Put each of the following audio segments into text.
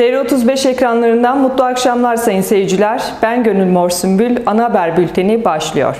TR35 ekranlarından mutlu akşamlar sayın seyirciler. Ben Gönül Mor Sümbül. Ana haber bülteni başlıyor.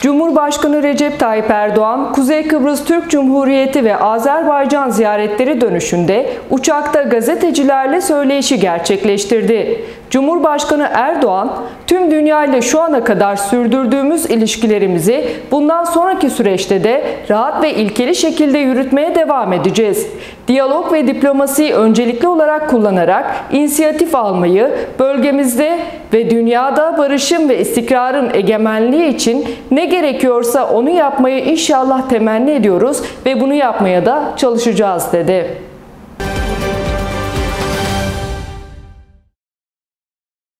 Cumhurbaşkanı Recep Tayyip Erdoğan, Kuzey Kıbrıs Türk Cumhuriyeti ve Azerbaycan ziyaretleri dönüşünde uçakta gazetecilerle söyleşi gerçekleştirdi. Cumhurbaşkanı Erdoğan, tüm dünya ile şu ana kadar sürdürdüğümüz ilişkilerimizi bundan sonraki süreçte de rahat ve ilkeli şekilde yürütmeye devam edeceğiz. Diyalog ve diplomasiyi öncelikli olarak kullanarak inisiyatif almayı, bölgemizde ve dünyada barışın ve istikrarın egemenliği için ne gerekiyorsa onu yapmayı inşallah temenni ediyoruz ve bunu yapmaya da çalışacağız dedi.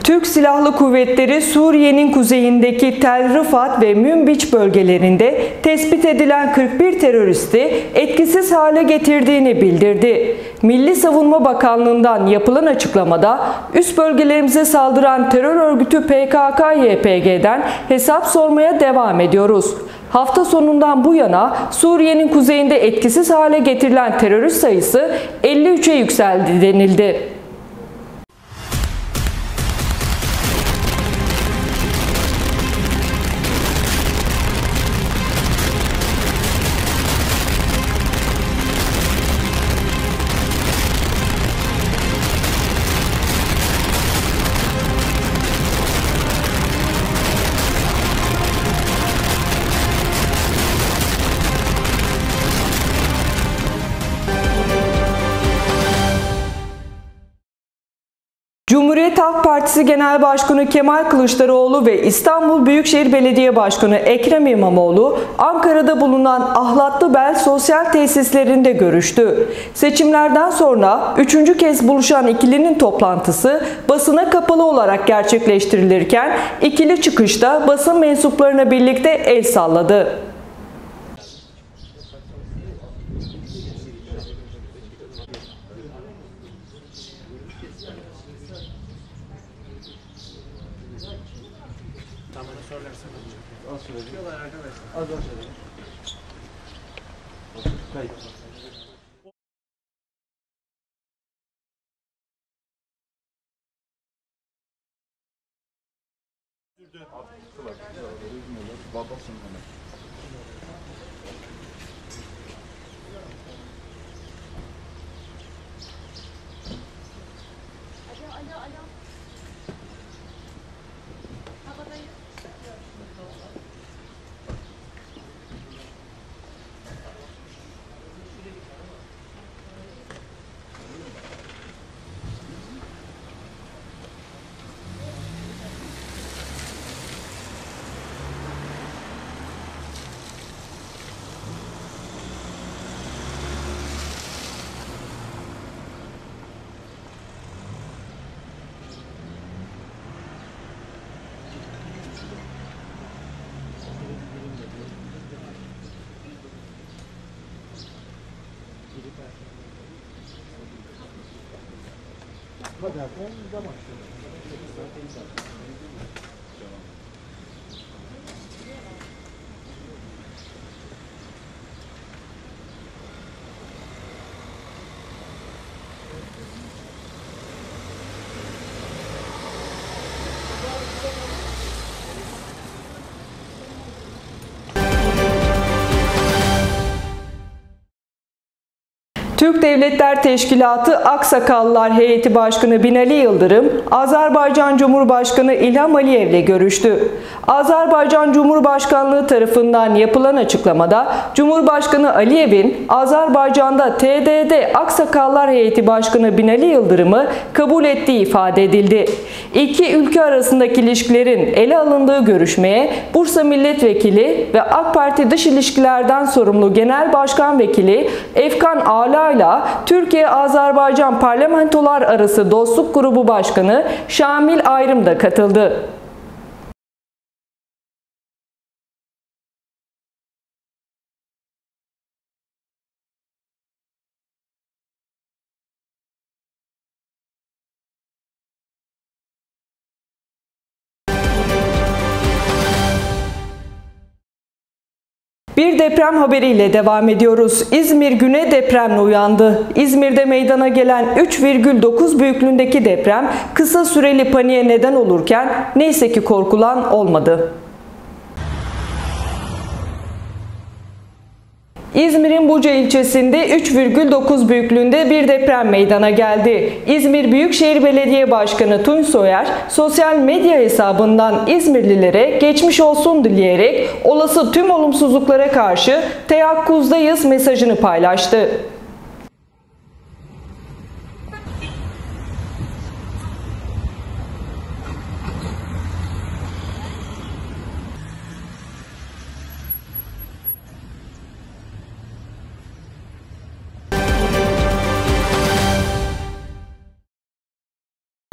Türk Silahlı Kuvvetleri Suriye'nin kuzeyindeki Tel Rifat ve Münbiç bölgelerinde tespit edilen 41 teröristi etkisiz hale getirdiğini bildirdi. Milli Savunma Bakanlığı'ndan yapılan açıklamada üst bölgelerimize saldıran terör örgütü PKK-YPG'den hesap sormaya devam ediyoruz. Hafta sonundan bu yana Suriye'nin kuzeyinde etkisiz hale getirilen terörist sayısı 53'e yükseldi denildi. Partisi Genel Başkanı Kemal Kılıçdaroğlu ve İstanbul Büyükşehir Belediye Başkanı Ekrem İmamoğlu Ankara'da bulunan Ahlatlı Bel sosyal tesislerinde görüştü. Seçimlerden sonra üçüncü kez buluşan ikilinin toplantısı basına kapalı olarak gerçekleştirilirken ikili çıkışta basın mensuplarına birlikte el salladı. Az söyleyeyim. Az az söyleyeyim. Kayıt. Babasın では、こん我慢してる。Türk Devletler Teşkilatı Aksakallılar Heyeti Başkanı Binali Yıldırım, Azerbaycan Cumhurbaşkanı İlham Aliyev ile görüştü. Azerbaycan Cumhurbaşkanlığı tarafından yapılan açıklamada Cumhurbaşkanı Aliyev'in Azerbaycan'da TDD Aksakallar Heyeti Başkanı Binali Yıldırım'ı kabul ettiği ifade edildi. İki ülke arasındaki ilişkilerin ele alındığı görüşmeye Bursa Milletvekili ve AK Parti Dış İlişkilerden sorumlu Genel Başkan Vekili Efkan Ala ile Türkiye-Azerbaycan Parlamentolar Arası Dostluk Grubu Başkanı Şamil Ayrım da katıldı. Bir deprem haberiyle devam ediyoruz. İzmir güne depremle uyandı. İzmir'de meydana gelen 3,9 büyüklüğündeki deprem kısa süreli paniğe neden olurken neyse ki korkulan olmadı. İzmir'in Buca ilçesinde 3,9 büyüklüğünde bir deprem meydana geldi. İzmir Büyükşehir Belediye Başkanı Tunç Soyer, sosyal medya hesabından İzmirlilere geçmiş olsun dileyerek olası tüm olumsuzluklara karşı teyakkuzdayız mesajını paylaştı.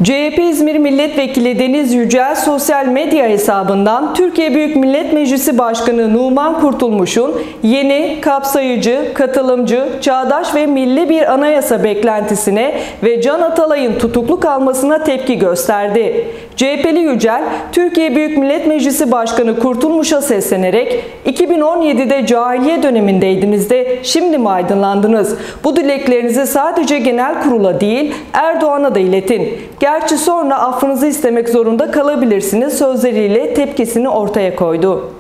CHP İzmir Milletvekili Deniz Yücel sosyal medya hesabından Türkiye Büyük Millet Meclisi Başkanı Numan Kurtulmuş'un yeni, kapsayıcı, katılımcı, çağdaş ve milli bir anayasa beklentisine ve Can Atalay'ın tutuklu kalmasına tepki gösterdi. CHP'li Yücel, Türkiye Büyük Millet Meclisi Başkanı Kurtulmuş'a seslenerek 2017'de cahiliye dönemindeydiniz de şimdi mi aydınlandınız? Bu dileklerinizi sadece genel kurula değil Erdoğan'a da iletin. Gerçi sonra affınızı istemek zorunda kalabilirsiniz sözleriyle tepkisini ortaya koydu.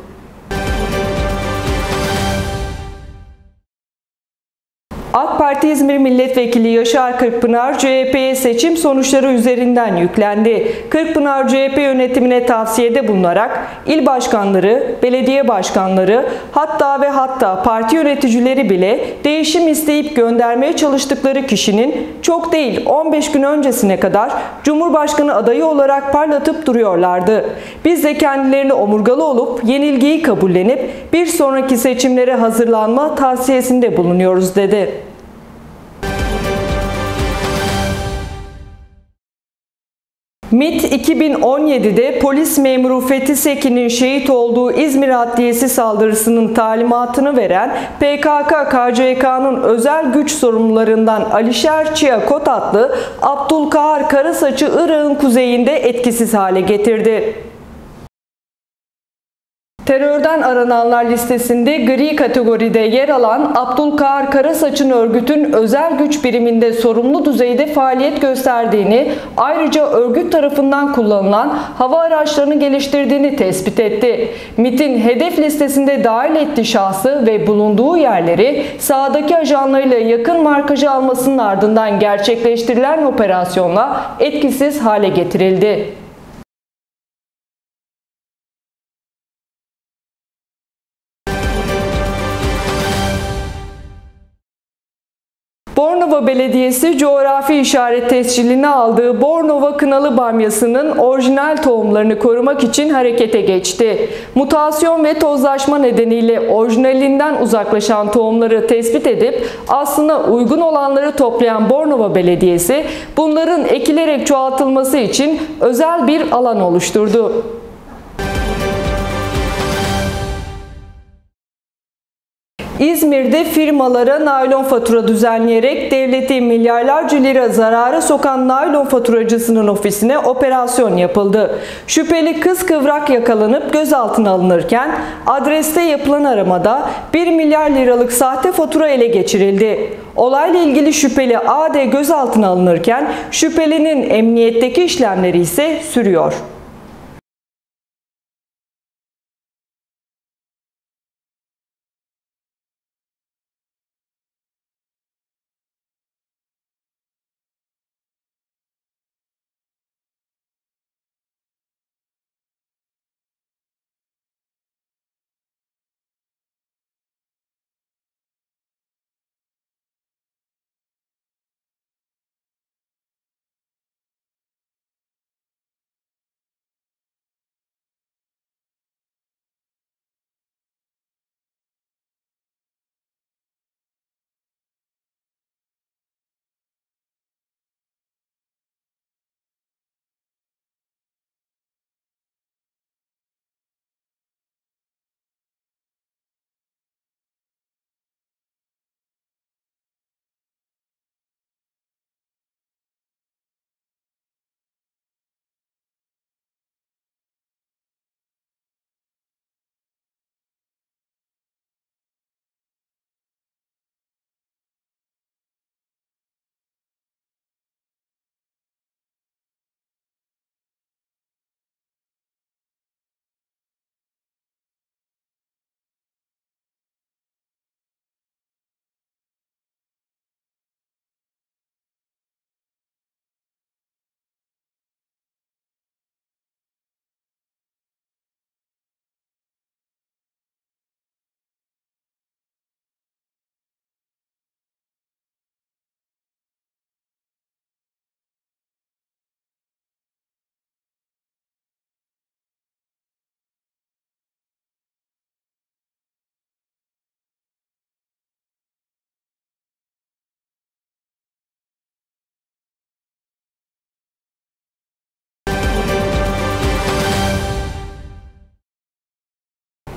AK Parti İzmir Milletvekili Yaşar Kırkpınar CHP'ye seçim sonuçları üzerinden yüklendi. Kırkpınar CHP yönetimine tavsiyede bulunarak il başkanları, belediye başkanları hatta ve hatta parti yöneticileri bile değişim isteyip göndermeye çalıştıkları kişinin çok değil 15 gün öncesine kadar Cumhurbaşkanı adayı olarak parlatıp duruyorlardı. Biz de kendilerini omurgalı olup yenilgiyi kabullenip bir sonraki seçimlere hazırlanma tavsiyesinde bulunuyoruz dedi. MIT 2017'de polis memuru Fethi Sekin'in şehit olduğu İzmir Adliyesi saldırısının talimatını veren PKK-KCK'nın özel güç sorumlularından Alişer Çiyakot adlı Abdülkahar Karasaç'ı Irak'ın kuzeyinde etkisiz hale getirdi. Terörden arananlar listesinde gri kategoride yer alan Abdülkahar Karasaç'ın örgütün özel güç biriminde sorumlu düzeyde faaliyet gösterdiğini, ayrıca örgüt tarafından kullanılan hava araçlarını geliştirdiğini tespit etti. MIT'in hedef listesinde dahil ettiği şahsı ve bulunduğu yerleri sahadaki ajanlarıyla yakın markajı almasının ardından gerçekleştirilen operasyonla etkisiz hale getirildi. Bornova Belediyesi coğrafi işaret tescilini aldığı Bornova kınalı bamyasının orijinal tohumlarını korumak için harekete geçti. Mutasyon ve tozlaşma nedeniyle orijinalinden uzaklaşan tohumları tespit edip aslına uygun olanları toplayan Bornova Belediyesi bunların ekilerek çoğaltılması için özel bir alan oluşturdu. İzmir'de firmalara naylon fatura düzenleyerek devleti milyarlarca lira zarara sokan naylon faturacısının ofisine operasyon yapıldı. Şüpheli kız kıvrak yakalanıp gözaltına alınırken adreste yapılan aramada 1 milyar liralık sahte fatura ele geçirildi. Olayla ilgili şüpheli AD gözaltına alınırken şüphelinin emniyetteki işlemleri ise sürüyor.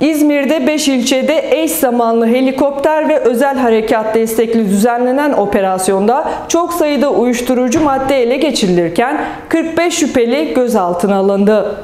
İzmir'de 5 ilçede eş zamanlı helikopter ve özel harekat destekli düzenlenen operasyonda çok sayıda uyuşturucu madde ele geçirilirken 45 şüpheli gözaltına alındı.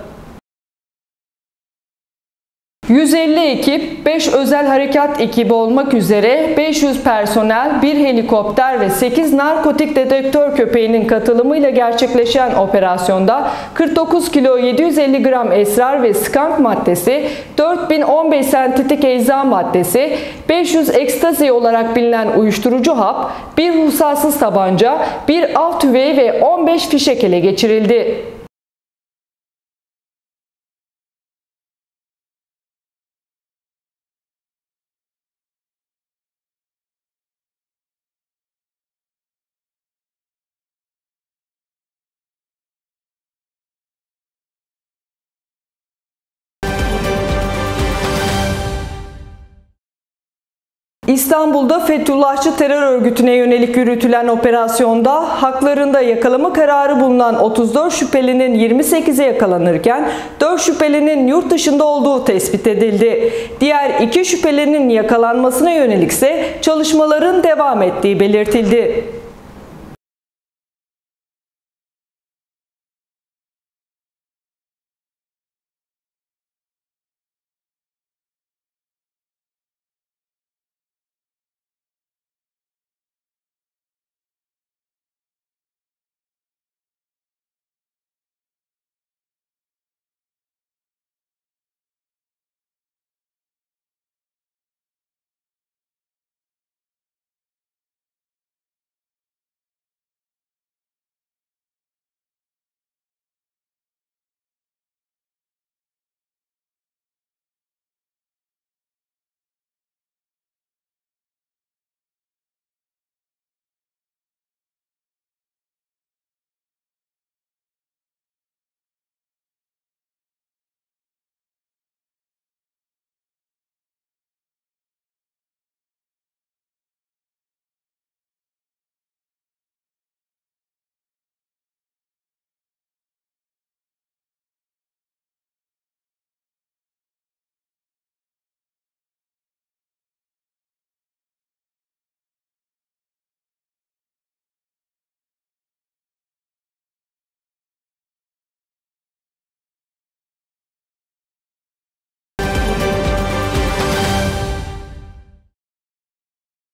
150 ekip, 5 özel harekat ekibi olmak üzere 500 personel, 1 helikopter ve 8 narkotik dedektör köpeğinin katılımıyla gerçekleşen operasyonda 49 kilo 750 gram esrar ve skank maddesi, 4015 sentetik ecza maddesi, 500 ekstazi olarak bilinen uyuşturucu hap, 1 ruhsatsız tabanca, 1 av tüfeği ve 15 fişek ele geçirildi. İstanbul'da Fethullahçı terör örgütüne yönelik yürütülen operasyonda haklarında yakalama kararı bulunan 34 şüphelinin 28'e yakalanırken 4 şüphelinin yurt dışında olduğu tespit edildi. Diğer 2 şüphelinin yakalanmasına yönelikse çalışmaların devam ettiği belirtildi.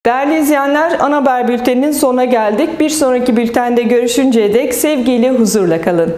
Değerli izleyenler, Ana Haber Bülteni'nin sonuna geldik. Bir sonraki bültende görüşünceye dek sevgiyle, huzurla kalın.